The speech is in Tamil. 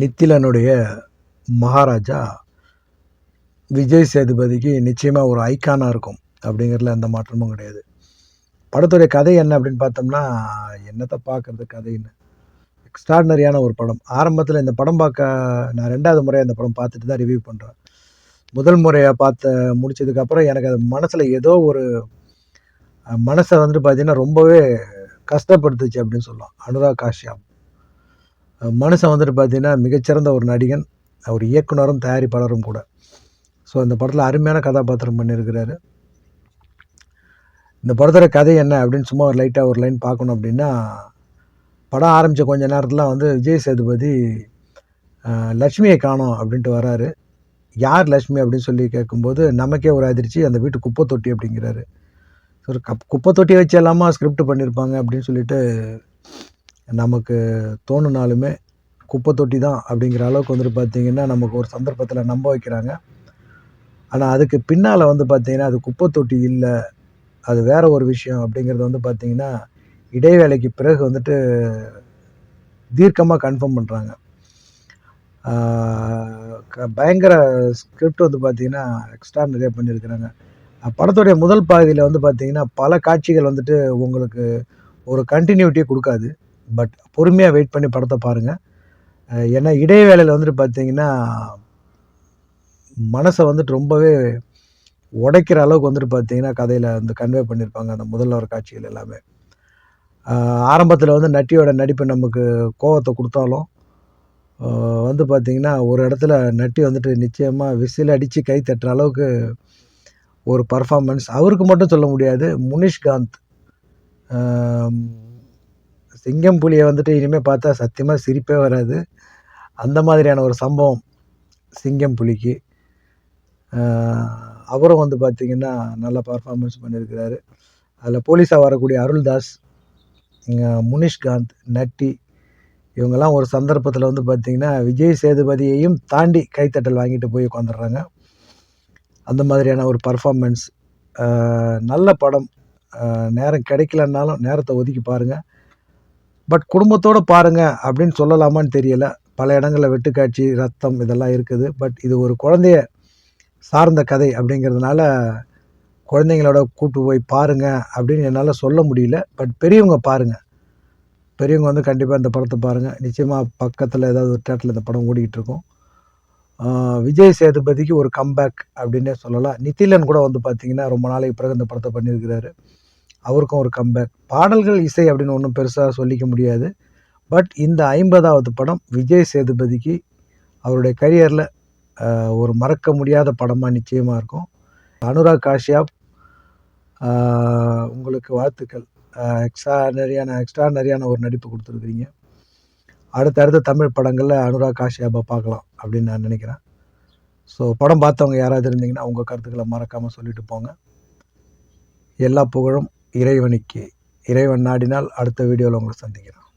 நித்திலனுடைய மகாராஜா விஜய் சேதுபதிக்கு நிச்சயமாக ஒரு ஐக்கானாக இருக்கும். அப்படிங்கிறதுல எந்த மாற்றமும் கிடையாது. படத்துடைய கதை என்ன அப்படின்னு பார்த்தோம்னா என்னத்தை பார்க்குறது கதைன்னு. எக்ஸ்ட்ராடினரியான ஒரு படம். ஆரம்பத்தில் இந்த படம் பார்க்க நான் ரெண்டாவது முறையாக இந்த படம் பார்த்துட்டு தான் ரிவ்யூ பண்ணுறேன் முதல் முறையாக பார்த்த முடிச்சதுக்கப்புறம் எனக்கு அது மனசில் ஏதோ ஒரு மனசை வந்துட்டு பார்த்தீங்கன்னா ரொம்பவே கஷ்டப்படுத்துச்சு அப்படின்னு சொல்லலாம். அனுராக் காஷ்யாப். மனுஷன் வந்துட்டு பார்த்தீங்கன்னா மிகச்சிறந்த ஒரு நடிகன் அவர் இயக்குனரும் தயாரிப்பாளரும் கூட. ஸோ இந்த படத்தில் அருமையான கதாபாத்திரம் பண்ணியிருக்கிறாரு. இந்த படத்தோட கதை என்ன அப்படின்னு சும்மா ஒரு லைட்டாக ஒரு லைன் பார்க்கணும் அப்படின்னா படம் ஆரம்பித்த கொஞ்ச நேரத்தில் வந்து விஜய் சேதுபதி லக்ஷ்மியை லட்சுமியை காணோம் அப்படின்ட்டு வராரு. யார் லக்ஷ்மி அப்படின்னு சொல்லி கேட்கும்போது நமக்கே ஒரு அதிர்ச்சி அந்த வீட்டு குப்பை தொட்டி அப்படிங்கிறாரு ஒரு கப் குப்பை தொட்டி வச்சு எல்லாமா ஸ்கிரிப்ட் பண்ணியிருப்பாங்க அப்படின்னு சொல்லிட்டு நமக்கு தோணுனாலுமே குப்பை தொட்டி தான் அப்படிங்கிற அளவுக்கு வந்துட்டு பார்த்தீங்கன்னா நமக்கு ஒரு சந்தர்ப்பத்தில் நம்ப வைக்கிறாங்க. ஆனால் அதுக்கு பின்னால் வந்து பார்த்திங்கன்னா அது குப்பை தொட்டி இல்லை அது வேற ஒரு விஷயம் அப்படிங்கிறது வந்து பார்த்திங்கன்னா இடைவேளைக்கு பிறகு வந்துட்டு தீர்க்கமாக கன்ஃபார்ம் பண்ணுறாங்க பயங்கர ஸ்கிரிப்ட் வந்து பார்த்திங்கன்னா எக்ஸ்ட்ரா நிறைய பண்ணியிருக்கிறாங்க படத்துடைய முதல் பாதியில் வந்து பார்த்திங்கன்னா பல காட்சிகள் வந்துட்டு உங்களுக்கு ஒரு கண்டினியூட்டியே கொடுக்காது. பட் பொறுமையாக வெயிட் பண்ணி படத்தை பாருங்கள் ஏன்னா இடைவேளையில் வந்துட்டு பார்த்தீங்கன்னா மனசை வந்துட்டு ரொம்பவே உடைக்கிற அளவுக்கு வந்துட்டு பார்த்தீங்கன்னா கதையில் வந்து கன்வே பண்ணியிருப்பாங்க அந்த முதல்ல ஒரு காட்சிகள் எல்லாமே. ஆரம்பத்தில் வந்து நட்டியோட நடிப்பு நமக்கு கோவத்தை கொடுத்தாலும் வந்து பார்த்திங்கன்னா ஒரு இடத்துல நட்டி வந்துட்டு நிச்சயமாக விசில் அடித்து கை தட்டுற அளவுக்கு ஒரு பர்ஃபார்மன்ஸ் அவருக்கு மட்டும் சொல்ல முடியாது முனிஷ்காந்த். சிங்கம் புலியை வந்துட்டு இனிமேல் பார்த்தா சத்தியமாக சிரிப்பே வராது. அந்த மாதிரியான ஒரு சம்பவம் சிங்கம் புலிக்கு. அவரும் வந்து பார்த்திங்கன்னா நல்ல பர்ஃபார்மன்ஸ் பண்ணியிருக்கிறாரு அதில் போலீஸாக வரக்கூடிய அருள்தாஸ் முனிஷ்காந்த் நட்டி இவங்கெல்லாம் ஒரு சந்தர்ப்பத்தில் வந்து பார்த்திங்கன்னா விஜய் சேதுபதியையும் தாண்டி கைத்தட்டல் வாங்கிட்டு போய் உட்காந்துடுறாங்க அந்த மாதிரியான ஒரு பர்ஃபார்மன்ஸ் நல்ல படம் நேரம் கிடைக்கலன்னாலும் நேரத்தை ஒதுக்கி பாருங்கள் பட் குடும்பத்தோடு பாருங்கள் அப்படின்னு சொல்லலாமான்னு தெரியல. பல இடங்களில் வெட்டுக்காட்சி ரத்தம் இதெல்லாம் இருக்குது. பட் இது ஒரு குழந்தைய சார்ந்த கதை அப்படிங்கிறதுனால குழந்தைங்களோட கூட்டு போய் பாருங்கள் அப்படின்னு என்னால் சொல்ல முடியல. பட் பெரியவங்க பாருங்கள் பெரியவங்க வந்து கண்டிப்பாக இந்த படத்தை பாருங்கள் நிச்சயமாக பக்கத்தில் ஏதாவது ஒரு தேட்டரில் இந்த படம் ஓடிக்கிட்டு இருக்கும். விஜய் சேதுபதிக்கு ஒரு கம்பேக் அப்படின்னே சொல்லலாம். நித்திலன் கூட வந்து பார்த்தீங்கன்னா ரொம்ப நாளைக்கு பிறகு இந்த படத்தை பண்ணியிருக்கிறாரு. அவருக்கும் ஒரு கம்பேக் பாடல்கள் இசை அப்படின்னு ஒன்றும் பெருசாக சொல்லிக்க முடியாது. பட் இந்த ஐம்பதாவது படம் விஜய் சேதுபதிக்கு அவருடைய கரியரில் ஒரு மறக்க முடியாத படமாக நிச்சயமாக இருக்கும். அனுராக் காஷ்யாப் உங்களுக்கு வாழ்த்துக்கள். எக்ஸ்ட்ரா நிறைய எக்ஸ்ட்ரா நிறையான ஒரு நடிப்பு கொடுத்துருக்குறீங்க. அடுத்தடுத்த தமிழ் படங்களில் அனுராக் காஷ்யாபை பார்க்கலாம் அப்படின்னு நான் நினைக்கிறேன். ஸோ படம் பார்த்தவங்க யாராவது இருந்தீங்கன்னா உங்கள் கருத்துக்களை மறக்காமல் சொல்லிட்டு போங்க. எல்லா புகழும் இறைவனுக்கு. இறைவன் நாடினால் அடுத்த வீடியோவில் உங்களை சந்திக்கிறேன்